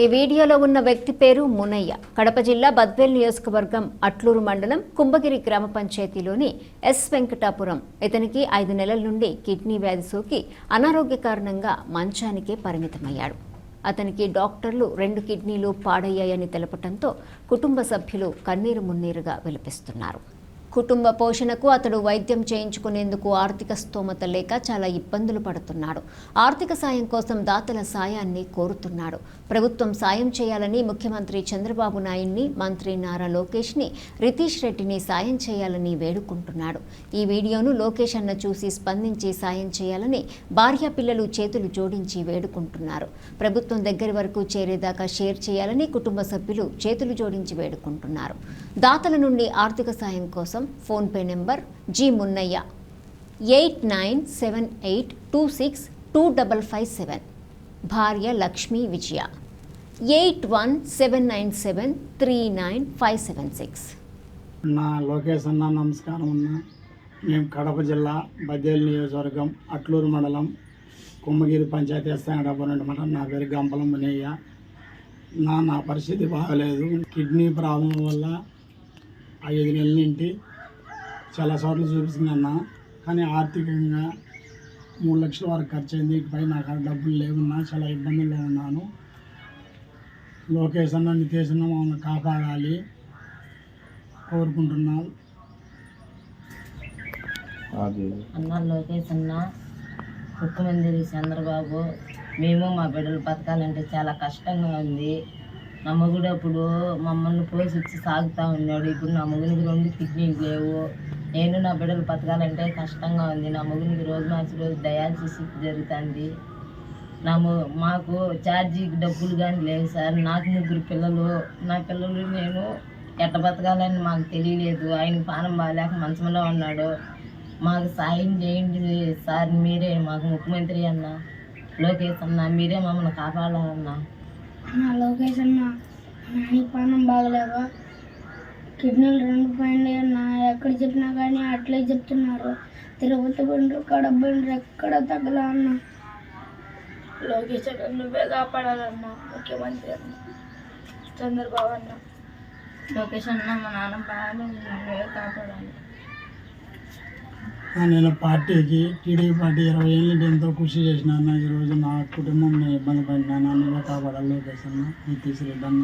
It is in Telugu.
ఈ వీడియోలో ఉన్న వ్యక్తి పేరు మునయ్య. కడప జిల్లా బద్వేల్ నియోజకవర్గం అట్లూరు మండలం కుంభగిరి గ్రామ పంచాయతీలోని ఎస్ వెంకటాపురం. ఇతనికి ఐదు నెలల నుండి కిడ్నీ వ్యాధి సోకి అనారోగ్య కారణంగా మంచానికే పరిమితమయ్యాడు. అతనికి డాక్టర్లు రెండు కిడ్నీలు పాడయ్యాయని తెలపడంతో కుటుంబ సభ్యులు కన్నీరు మున్నీరుగా విలపిస్తున్నారు. కుటుంబ పోషణకు అతడు వైద్యం చేయించుకునేందుకు ఆర్థిక స్తోమత లేక చాలా ఇబ్బందులు పడుతున్నాడు. ఆర్థిక సాయం కోసం దాతల సాయాన్ని కోరుతున్నాడు. ప్రభుత్వం సాయం చేయాలని ముఖ్యమంత్రి చంద్రబాబు నాయుడిని మంత్రి నారా లోకేష్ని రితీష్ రెడ్డిని సాయం చేయాలని వేడుకుంటున్నాడు. ఈ వీడియోను లోకేష్ అన్న చూసి స్పందించి సాయం చేయాలని భార్య పిల్లలు చేతులు జోడించి వేడుకుంటున్నారు. ప్రభుత్వం దగ్గర వరకు చేరేదాకా షేర్ చేయాలని కుటుంబ సభ్యులు చేతులు జోడించి వేడుకుంటున్నారు. దాతల నుండి ఆర్థిక సాయం కోసం PhonePe number G Munnaiah eight nine seven eight two six two double five seven. భార్య Lakshmi Vijaya eight one seven nine seven three nine five seven six. నా లోకేష్ అన్న నమస్కారం అన్న. మేము కడప జిల్లా బద్దేలు నియోజకవర్గం అట్లూరు మండలం కుమ్మగిరి పంచాయతీ ఎస్తాడబ్బనండి మండలం. నా పేరు గంపలం మునయ్య నా నా పరిస్థితి బాగలేదు. కిడ్నీ ప్రాబ్లం వల్ల ఐదు నెలల నుండి చాలా చోట్ల చూపిస్తున్నాన్న కానీ ఆర్థికంగా మూడు లక్షల వరకు ఖర్చు అయింది పై నాకు డబ్బులు లేవున్నా చాలా ఇబ్బందుల్లో ఉన్నాను. లోకేష్ అన్న నితేష్ అన్న మమ్మల్ని కాపాడాలి. కోరుకుంటున్నాం. అన్న లోకేష్ అన్న ముఖ్యమంత్రి చంద్రబాబు మేము మా బిడ్డలు బతకాలంటే చాలా కష్టంగా ఉంది. నా మొగుడు అప్పుడు మమ్మల్ని పోషించి సాగుతూ ఉన్నాడు. ఇప్పుడు నా మొగునికి రెండు కిడ్నీలు లేవు. నేను నా బిడ్డలు బతకాలంటే కష్టంగా ఉంది. నా మొగునికి రోజు మార్చి రోజు డయాలసిస్ జరుగుతుంది. నా మాకు ఛార్జీకి డబ్బులు కానీ లేవు సార్. నాకు ముగ్గురు పిల్లలు. నా పిల్లలు నేను ఎట్ట బతకాలని మాకు తెలియలేదు. ఆయన పానం బాగాలేక మంచంలో ఉన్నాడు. మాకు సాయం చేయండి సార్. మీరే మాకు ముఖ్యమంత్రి అన్న. లోకేష్ అన్న మీరే మమ్మల్ని కాపాడాలన్నా. లోకేష్ అన్న పానం బాగలేక కిడ్నీలు రెండు పోయింది అన్న. ఎక్కడ చెప్పినా కానీ అట్లే చెప్తున్నారు. తిరుపతి బండ్రు కడప బండ్రు ఎక్కడ తగ్గలా అన్న. లోకేష్ అన్న నువ్వే కాపాడాలన్న. ముఖ్యమంత్రి అన్న చంద్రబాబు అన్న. లోకేష్ అన్న మా నాన్న బాగా నువ్వే కాపాడాలి. నేను పార్టీకి టీడీపీ పార్టీ ఇరవై ఏళ్ళ ఎంతో కృషి చేసిన అన్న. ఈరోజు నా కుటుంబం ఇబ్బంది పడినా నన్ను కాపాడాలి లోకేష్ అన్న. నితీష్ రెడ్డి అన్న.